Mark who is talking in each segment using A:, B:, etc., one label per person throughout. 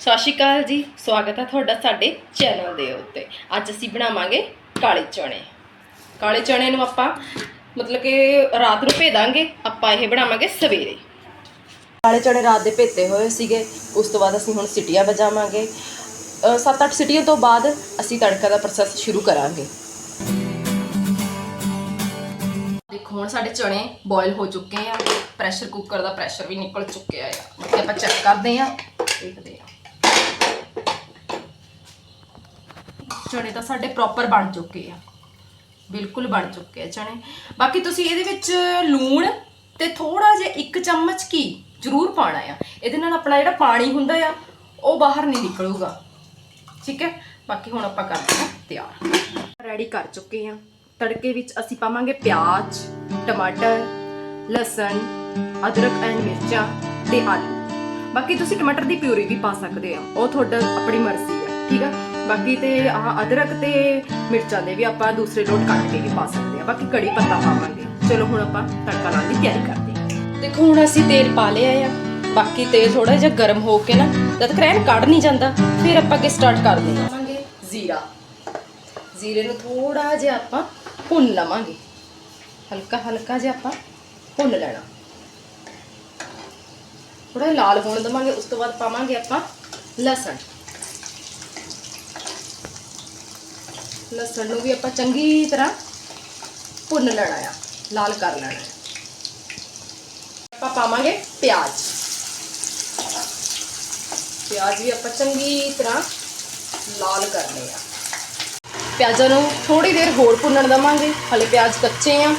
A: ਸਤਿ ਸ਼੍ਰੀ ਅਕਾਲ ਜੀ, ਸਵਾਗਤ ਹੈ ਤੁਹਾਡਾ ਸਾਡੇ ਚੈਨਲ ਦੇ ਉੱਤੇ। ਅੱਜ ਅਸੀਂ ਬਣਾਵਾਂਗੇ ਕਾਲੇ ਚਣੇ ਕਾਲੇ ਚਣੇ ਨੂੰ ਆਪਾਂ ਮਤਲਬ ਕਿ ਰਾਤ ਨੂੰ ਭੇਦਾਂਗੇ ਆਪਾਂ ਇਹ ਬਣਾਵਾਂਗੇ ਸਵੇਰੇ। ਕਾਲੇ ਚਣੇ ਰਾਤ ਦੇ ਭੇਤੇ ਹੋਏ ਸੀਗੇ, ਉਸ ਤੋਂ ਬਾਅਦ ਅਸੀਂ ਹੁਣ ਸਿਟੀਆਂ ਵਜਾਵਾਂਗੇ 7-8 ਸਿਟੀਆਂ ਤੋਂ ਬਾਅਦ ਅਸੀਂ ਤੜਕਾ ਦਾ ਪ੍ਰੋਸੈਸ ਸ਼ੁਰੂ ਕਰਾਂਗੇ। ਦੇਖੋ, ਹੁਣ ਸਾਡੇ ਚਣੇ ਬੋਇਲ ਹੋ ਚੁੱਕੇ ਆ। ਪ੍ਰੈਸ਼ਰ ਕੁੱਕਰ ਦਾ ਪ੍ਰੈਸ਼ਰ ਵੀ ਨਿਕਲ ਚੁੱਕਿਆ ਆ। ਤੇ ਆਪਾਂ ਚੈੱਕ ਕਰਦੇ ਆ, ਦੇਖਦੇ ਆ। ਚਣੇ ਤਾਂ ਸਾਡੇ ਪ੍ਰੋਪਰ ਬਣ ਚੁੱਕੇ ਆ। ਬਿਲਕੁਲ ਬਣ ਚੁੱਕੇ ਆ ਚਣੇ। ਬਾਕੀ ਤੁਸੀਂ ਇਹਦੇ ਵਿੱਚ ਲੂਣ ਤੇ ਥੋੜਾ ਜਿਹਾ ਇੱਕ ਚਮਚ ਕੀ ਜ਼ਰੂਰ ਪਾਣਾ ਆ। ਇਹਦੇ ਨਾਲ ਆਪਣਾ ਜਿਹੜਾ ਪਾਣੀ ਹੁੰਦਾ ਆ, ਉਹ ਬਾਹਰ ਨਹੀਂ ਨਿਕਲੂਗਾ। ਠੀਕ ਹੈ? ਬਾਕੀ ਹੁਣ ਆਪਾਂ ਕਰਦੇ ਹਾਂ ਤਿਆਰ। ਰੈਡੀ ਕਰ ਚੁੱਕੇ ਹਾਂ। ਤੜਕੇ ਵਿੱਚ ਅਸੀਂ ਪਾਵਾਂਗੇ ਪਿਆਜ਼, ਟਮਾਟਰ, ਲਸਣ, ਅਦਰਕ ਐਂਡ ਮਿਰਚਾਂ ਤੇ ਆਲੂ। ਬਾਕੀ ਤੁਸੀਂ ਟਮਾਟਰ ਦੀ ਪਿਊਰੀ ਵੀ ਪਾ ਸਕਦੇ ਆ। ਉਹ ਤੁਹਾਡਾ, ਆਪਣੀ ਮਰਜ਼ੀ ਆ। ਠੀਕ ਆ? ਬਾਕੀ ਤੇ ਆਹ ਅਦਰਕ ਤੇ ਮਿਰਚਾਂ ਦੇ ਵੀ ਆਪਾਂ ਦੂਸਰੇ ਲੋਟ ਕੱਟ ਕੇ ਵੀ ਪਾ ਸਕਦੇ ਆ ਬਾਕੀ ਕੜੀ ਪੱਤਾ ਪਾਵਾਂਗੇ। ਚਲੋ ਹੁਣ ਆਪਾਂ ਤੜਕਾ ਲਾਉਣ ਦੀ ਤਿਆਰੀ ਕਰਦੇ ਹਾਂ। ਦੇਖੋ, ਹੁਣ ਅਸੀਂ ਤੇਲ ਪਾ ਲਿਆ ਆ। ਬਾਕੀ ਤੇਲ ਥੋੜਾ ਜਿਹਾ ਗਰਮ ਹੋ ਕੇ ਨਾ, ਜਦ ਤੱਕ ਐਨ ਕੱਢ ਨਹੀਂ ਜਾਂਦਾ, ਫਿਰ ਆਪਾਂ ਅੱਗੇ ਸਟਾਰਟ ਕਰਦੇ ਹਾਂ। ਜ਼ੀਰਾ। ਜ਼ੀਰੇ ਨੂੰ ਥੋੜਾ ਜਿਹਾ ਆਪਾਂ ਭੁੰਨ ਲਵਾਂਗੇ। ਹਲਕਾ ਹਲਕਾ ਜਿਹਾ ਆਪਾਂ ਭੁੰਨ ਲੈਣਾ। ਥੋੜਾ ਲਾਲ ਹੋਣ ਦਵਾਂਗੇ, ਉਸ ਤੋਂ ਬਾਅਦ ਪਾਵਾਂਗੇ ਆਪਾਂ ਲਸਣ। ਲਸਣ ਨੂੰ ਵੀ ਆਪਾਂ ਚੰਗੀ ਤਰ੍ਹਾਂ ਭੁੰਨ ਲੈਣਾ ਆ, ਲਾਲ ਕਰ ਲੈਣਾ ਆ। ਆਪਾਂ ਪਾਵਾਂਗੇ ਪਿਆਜ਼। ਪਿਆਜ਼ ਵੀ ਆਪਾਂ ਚੰਗੀ ਤਰ੍ਹਾਂ ਲਾਲ ਕਰਨੇ ਆ। ਪਿਆਜ਼ਾਂ ਨੂੰ ਥੋੜੀ ਦੇਰ ਹੋਰ ਭੁੰਨਣ ਦਵਾਂਗੇ, ਹਲੇ ਪਿਆਜ਼ ਕੱਚੇ ਆ।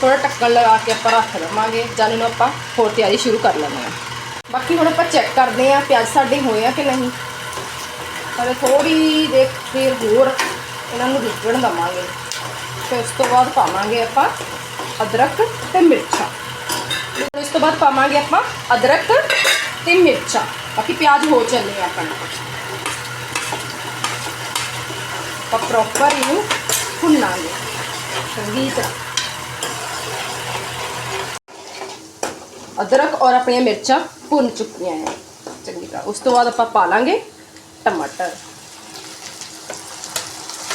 A: ਥੋੜਾ ਟੱਕਣ ਲਗਾ ਕੇ ਆਪਾਂ ਰੱਖ ਲਵਾਂਗੇ, ਜਦ ਨੂੰ ਆਪਾਂ ਹੋਰ ਤਿਆਰੀ ਸ਼ੁਰੂ ਕਰ ਲੈਂਦੇ ਆ। ਬਾਕੀ ਹੁਣ ਆਪਾਂ ਚੈੱਕ ਕਰਦੇ ਆ ਪਿਆਜ਼ ਸਾਡੇ ਹੋਏ ਆ ਕਿ ਨਹੀਂ। ਹਲੇ ਥੋੜੀ ਦੇਰ ਫਿਰ ਹੋਰ ਇਹਨਾਂ ਨੂੰ ਰਿੱਝਣ ਦਵਾਂਗੇ। ਫਿਰ ਉਸ ਤੋਂ ਬਾਅਦ ਪਾਵਾਂਗੇ ਆਪਾਂ ਅਦਰਕ ਤੇ ਮਿਰਚਾਂ। ਹੁਣ ਇਸ ਤੋਂ ਬਾਅਦ ਪਾਵਾਂਗੇ ਆਪਾਂ ਅਦਰਕ ਤੇ ਮਿਰਚਾਂ। ਬਾਕੀ ਪਿਆਜ਼ ਹੋ ਚੱਲੇ ਆਪਾਂ ਆਪਣਾ ਆਪਾਂ ਪ੍ਰੋਪਰ ਇਹਨੂੰ ਭੁੰਨਾਂਗੇ। ਚੰਗੀ ਤਰ੍ਹਾਂ। ਅਦਰਕ ਔਰ ਆਪਣੀਆਂ ਮਿਰਚਾਂ ਭੁੰਨ ਚੁੱਕੀਆਂ ਹੈ ਚੰਗੀ ਤਰ੍ਹਾਂ। ਉਸ ਤੋਂ ਬਾਅਦ ਆਪਾਂ ਪਾ ਲਾਂਗੇ ਟਮਾਟਰ।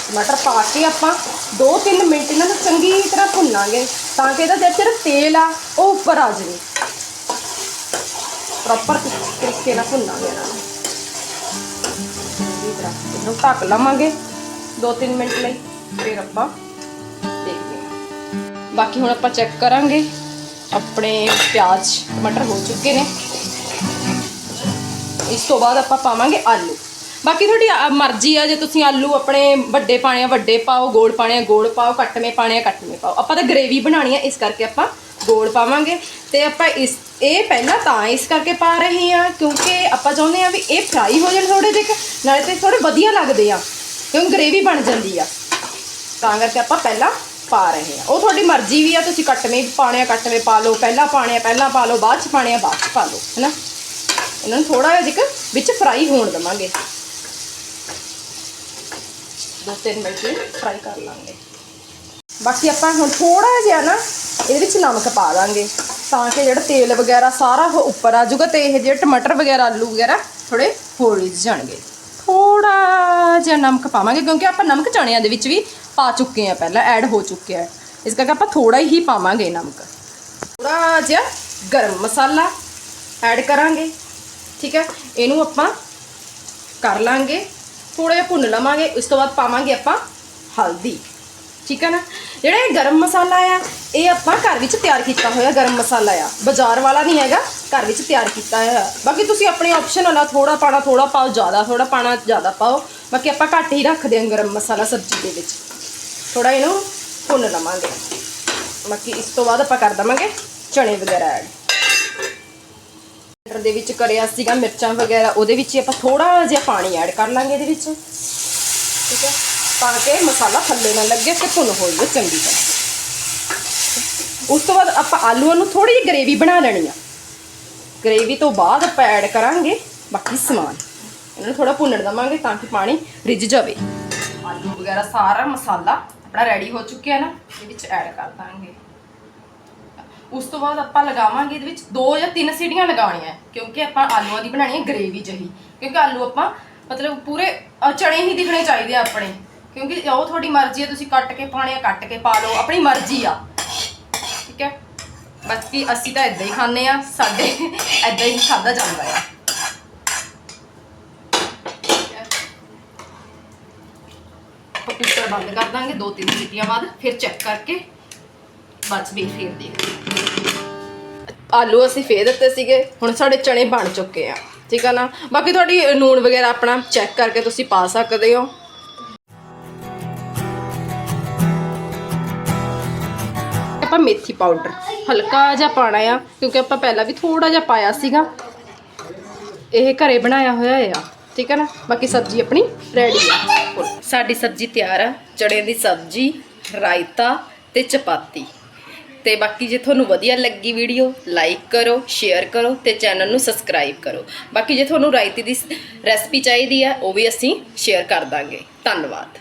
A: ਟਮਾਟਰ ਪਾ ਕੇ ਆਪਾਂ 2-3 ਮਿੰਟ ਇਹਨਾਂ ਨੂੰ ਚੰਗੀ ਤਰ੍ਹਾਂ ਭੁੰਨਾਂਗੇ ਤਾਂ ਕਿ ਇਹਦਾ ਜਿਹੜਾ ਤੇਲ ਆ, ਉਹ ਉੱਪਰ ਆ ਜਾਵੇ। ਪ੍ਰੋਪਰ ਤਰੀਕੇ ਨਾਲ ਭੁੰਨਾਂਗੇ ਇਹਨਾਂ ਨੂੰ। ਚੰਗੀ ਤਰ੍ਹਾਂ ਇਹਨੂੰ ਢੱਕ ਲਵਾਂਗੇ 2-3 ਮਿੰਟ ਲਈ, ਫਿਰ ਆਪਾਂ ਦੇਖਦੇ ਬਾਕੀ ਹੁਣ ਆਪਾਂ ਚੈੱਕ ਕਰਾਂਗੇ, ਆਪਣੇ ਪਿਆਜ਼, ਟਮਾਟਰ ਹੋ ਚੁੱਕੇ ਨੇ। ਇਸ ਤੋਂ ਬਾਅਦ ਆਪਾਂ ਪਾਵਾਂਗੇ ਆਲੂ। ਬਾਕੀ ਤੁਹਾਡੀ ਆ- ਮਰਜ਼ੀ ਆ ਜੇ ਤੁਸੀਂ ਆਲੂ ਆਪਣੇ ਵੱਡੇ ਪਾਣੇ ਆ ਵੱਡੇ ਪਾਓ ਗੋਲ ਪਾਣੇ ਆ ਗੋਲ ਪਾਓ ਕੱਟਵੇਂ ਪਾਣੇ ਆ ਕੱਟਵੇਂ ਪਾਓ। ਆਪਾਂ ਤਾਂ ਗ੍ਰੇਵੀ ਬਣਾਣੀ ਆ ਇਸ ਕਰਕੇ ਆਪਾਂ ਗੋਲ ਪਾਵਾਂਗੇ। ਤੇ ਆਪਾਂ ਇਸ ਇਹ ਪਹਿਲਾਂ ਤਾਂ ਇਸ ਕਰਕੇ ਪਾ ਰਹੇ ਆ ਕਿਉਂਕਿ ਆਪਾਂ ਚਾਹੁੰਦੇ ਆ ਵੀ ਇਹ ਫਰਾਈ ਹੋ ਜਾਣ ਥੋੜੇ ਜਿਹੇ ਕੁ, ਨਾਲੇ ਤੇ ਥੋੜੇ ਵਧੀਆ ਲੱਗਦੇ ਆ ਕਿਉਂਕਿ ਗ੍ਰੇਵੀ ਬਣ ਜਾਂਦੀ ਆ। ਤਾਂ ਕਰਕੇ ਆਪਾਂ ਪਹਿਲਾਂ ਪਾ ਰਹੇ ਹਾਂ ਉਹ ਤੁਹਾਡੀ ਮਰਜ਼ੀ ਵੀ ਆ ਤੁਸੀਂ ਕੱਟਵੇਂ ਪਾਣੇ ਆ ਕੱਟਵੇਂ ਪਾ ਲਓ ਪਹਿਲਾਂ ਪਾਣੇ ਆ ਪਹਿਲਾਂ ਪਾ ਲਓ ਬਾਅਦ ਚ ਪਾਣੇ ਆ ਬਾਅਦ ਚ ਪਾ ਲਓ ਹੈਨਾ? ਇਹਨਾਂ ਨੂੰ ਥੋੜਾ ਜਿਹਾ ਜਿਕ ਵਿੱਚ ਫਰਾਈ ਹੋਣ ਦਵਾਂਗੇ। ਦੋ ਤਿੰਨ ਮਿੰਟ ਲਈ ਫਰਾਈ ਕਰ ਲਾਂਗੇ। ਬਾਕੀ ਆਪਾਂ ਹੁਣ ਥੋੜਾ ਜਿਹਾ ਨਾ ਇਹਦੇ ਵਿੱਚ ਨਮਕ ਪਾ ਦਾਂਗੇ, ਤਾਂ ਕਿ ਜਿਹੜਾ ਤੇਲ ਵਗੈਰਾ ਸਾਰਾ ਉਹ ਉੱਪਰ ਆ ਜਾਊਗਾ ਤੇ ਇਹ ਜਿਹੜੇ ਟਮਾਟਰ ਵਗੈਰਾ, ਆਲੂ ਵਗੈਰਾ ਥੋੜੇ ਹੋਰ ਰਿੱਝ ਜਾਣਗੇ। ਥੋੜਾ ਜਿਹਾ ਨਮਕ ਪਾਵਾਂਗੇ, ਕਿਉਂਕਿ ਆਪਾਂ ਨਮਕ ਚਣਿਆਂ ਦੇ ਵਿੱਚ ਵੀ ਪਾ ਚੁੱਕੇ ਆ ਪਹਿਲਾਂ, ਐਡ ਹੋ ਚੁੱਕਿਆ ਹੈ। ਇਸ ਕਰਕੇ ਆਪਾਂ ਥੋੜਾ ਹੀ ਪਾਵਾਂਗੇ ਨਮਕ। ਥੋੜਾ ਜਿਹਾ ਗਰਮ ਮਸਾਲਾ ਐਡ ਕਰਾਂਗੇ, ਠੀਕ ਹੈ? ਇਹਨੂੰ ਆਪਾਂ ਕਰ ਲਾਂਗੇ। ਥੋੜਾ ਜਿਹਾ ਭੁੰਨ ਲਵਾਂਗੇ, ਉਸ ਤੋਂ ਬਾਅਦ ਪਾਵਾਂਗੇ ਆਪਾਂ ਹਲਦੀ। ਠੀਕ ਹੈ ਨਾ? ਜਿਹੜਾ ਇਹ ਗਰਮ ਮਸਾਲਾ ਆ, ਇਹ ਆਪਾਂ ਘਰ ਵਿੱਚ ਤਿਆਰ ਕੀਤਾ ਹੋਇਆ ਗਰਮ ਮਸਾਲਾ ਆ। ਬਾਜ਼ਾਰ ਵਾਲਾ ਨਹੀਂ ਹੈਗਾ, ਘਰ ਵਿੱਚ ਤਿਆਰ ਕੀਤਾ ਹੋਇਆ। ਬਾਕੀ ਤੁਸੀਂ ਆਪਣੇ ਆਪਸ਼ਨ ਨਾਲ ਥੋੜਾ ਪਾਣਾ ਥੋੜਾ ਪਾਓ, ਜ਼ਿਆਦਾ ਥੋੜਾ ਪਾਣਾ, ਜ਼ਿਆਦਾ ਪਾਓ। ਬਾਕੀ ਆਪਾਂ ਘੱਟ ਹੀ ਰੱਖਦੇ ਹਾਂ ਗਰਮ ਮਸਾਲਾ ਸਬਜ਼ੀ ਦੇ ਵਿੱਚ। ਥੋੜਾ ਇਹਨੂੰ ਭੁੰਨ ਲਵਾਂਗੇ। ਬਾਕੀ ਇਸ ਤੋਂ ਬਾਅਦ ਆਪਾਂ ਕਰ ਦਵਾਂਗੇ ਚਣੇ ਵਗੈਰਾ ਐਡ। ਟਮਾਟਰ ਦੇ ਵਿੱਚ ਕਰਿਆ ਸੀਗਾ, ਮਿਰਚਾਂ ਵਗੈਰਾ, ਉਹਦੇ ਵਿੱਚ ਹੀ ਆਪਾਂ ਥੋੜਾ ਜਿਹਾ ਪਾਣੀ ਐਡ ਕਰ ਲਾਂਗੇ ਇਹਦੇ ਵਿੱਚ। ਠੀਕ ਹੈ? ਤਾਂ ਕਿ ਮਸਾਲਾ ਥੱਲੇ ਨਾ ਲੱਗੇ ਤੇ ਭੁੰਨ ਹੋ ਜਾਵੇ ਚੰਗੀ ਤਰ੍ਹਾਂ। ਉਸ ਤੋਂ ਬਾਅਦ ਆਪਾਂ ਆਲੂਆਂ ਨੂੰ ਥੋੜੀ ਜਿਹੀ ਗ੍ਰੇਵੀ ਬਣਾ ਲੈਣੀ ਆ। ਗ੍ਰੇਵੀ ਤੋਂ ਬਾਅਦ ਆਪਾਂ ਐਡ ਕਰਾਂਗੇ ਬਾਕੀ ਸਮਾਨ। ਇਹਨਾਂ ਨੂੰ ਥੋੜਾ ਭੁੰਨਣ ਦਵਾਂਗੇ ਤਾਂ ਕਿ ਪਾਣੀ ਰਿੱਝ ਜਾਵੇ। ਆਲੂ ਵਗੈਰਾ ਸਾਰਾ ਮਸਾਲਾ ਆਪਣਾ ਰੈਡੀ ਹੋ ਚੁੱਕਿਆ ਨਾ, ਇਹਦੇ ਵਿੱਚ ਐਡ ਕਰ ਦਾਂਗੇ। ਉਸ ਤੋਂ ਬਾਅਦ ਆਪਾਂ ਲਗਾਵਾਂਗੇ ਇਹਦੇ ਵਿੱਚ ਦੋ ਜਾਂ ਤਿੰਨ ਸੀਟੀਆਂ ਲਗਾਉਣੀਆਂ ਹੈ, ਕਿਉਂਕਿ ਆਪਾਂ ਆਲੂਆਂ ਦੀ ਬਣਾਣੀ ਹੈ ਗ੍ਰੇਵੀ ਜਹੀ ਕਿਉਂਕਿ ਆਲੂ ਆਪਾਂ ਮਤਲਬ ਪੂਰੇ ਅ, ਚਣੇ ਹੀ ਦਿਖਣੇ ਚਾਹੀਦੇ ਆ ਆਪਣੇ ਕਿਉਂਕਿ ਉਹ ਤੁਹਾਡੀ ਮਰਜ਼ੀ ਹੈ ਤੁਸੀਂ ਕੱਟ ਕੇ ਪਾਣੇ ਆ ਕੱਟ ਕੇ ਪਾ ਲਓ ਆਪਣੀ ਮਰਜ਼ੀ ਆ। ਠੀਕ ਹੈ? ਬਾਕੀ ਅਸੀਂ ਤਾਂ ਇਦਾਂ ਹੀ ਖਾਂਦੇ ਆ ਸਾਡੇ ਇਦਾਂ ਹੀ ਖਾਦਾ ਜਾਂਦਾ ਆ। ਠੀਕ ਹੈ। ਆਪਾਂ ਕੁੱਕਰ ਬੰਦ ਕਰ ਦਾਂਗੇ ਦੋ ਤਿੰਨ ਸੀਟੀਆਂ ਬਾਅਦ ਫਿਰ ਚੈੱਕ ਕਰਕੇ ਬਸ ਵੀ ਫੇਰ ਦੇਖਦੇ ਆਲੂ ਅਸੀਂ ਫੇਰ ਦਿੱਤੇ ਸੀਗੇ। ਹੁਣ ਸਾਡੇ ਚਣੇ ਬਣ ਚੁੱਕੇ ਆ। ਠੀਕ ਆ ਨਾ? ਬਾਕੀ ਤੁਹਾਡੀ ਨੂਣ ਵਗੈਰਾ ਆਪਣਾ ਚੈੱਕ ਕਰਕੇ ਤੁਸੀਂ ਪਾ ਸਕਦੇ ਹੋ। ਆਪਾਂ ਮੇਥੀ ਪਾਊਡਰ ਹਲਕਾ ਜਿਹਾ ਪਾਣਾ ਆ, ਕਿਉਂਕਿ ਆਪਾਂ ਪਹਿਲਾਂ ਵੀ ਥੋੜਾ ਜਿਹਾ ਪਾਇਆ ਸੀਗਾ। ਇਹ ਘਰੇ ਬਣਾਇਆ ਹੋਇਆ ਆ। ਠੀਕ ਹੈ ਨਾ? ਬਾਕੀ ਸਬਜ਼ੀ ਆਪਣੀ ਰੈਡੀ ਆ। ਸਾਡੀ ਸਬਜ਼ੀ ਤਿਆਰ ਆ। ਚੜੇ ਦੀ ਸਬਜ਼ੀ, ਰਾਇਤਾ ਤੇ ਚਪਾਤੀ। ਤੇ ਬਾਕੀ ਜੇ ਤੁਹਾਨੂੰ ਵਧੀਆ ਲੱਗੀ ਵੀਡੀਓ ਲਾਈਕ ਕਰੋ ਸ਼ੇਅਰ ਕਰੋ ਤੇ ਚੈਨਲ ਨੂੰ ਸਬਸਕ੍ਰਾਈਬ ਕਰੋ। ਬਾਕੀ ਜੇ ਤੁਹਾਨੂੰ ਰਾਇਤੇ ਦੀ ਰੈਸਪੀ ਚਾਹੀਦੀ ਹੈ ਉਹ ਵੀ ਅਸੀਂ ਸ਼ੇਅਰ ਕਰ ਦਾਂਗੇ। ਧੰਨਵਾਦ।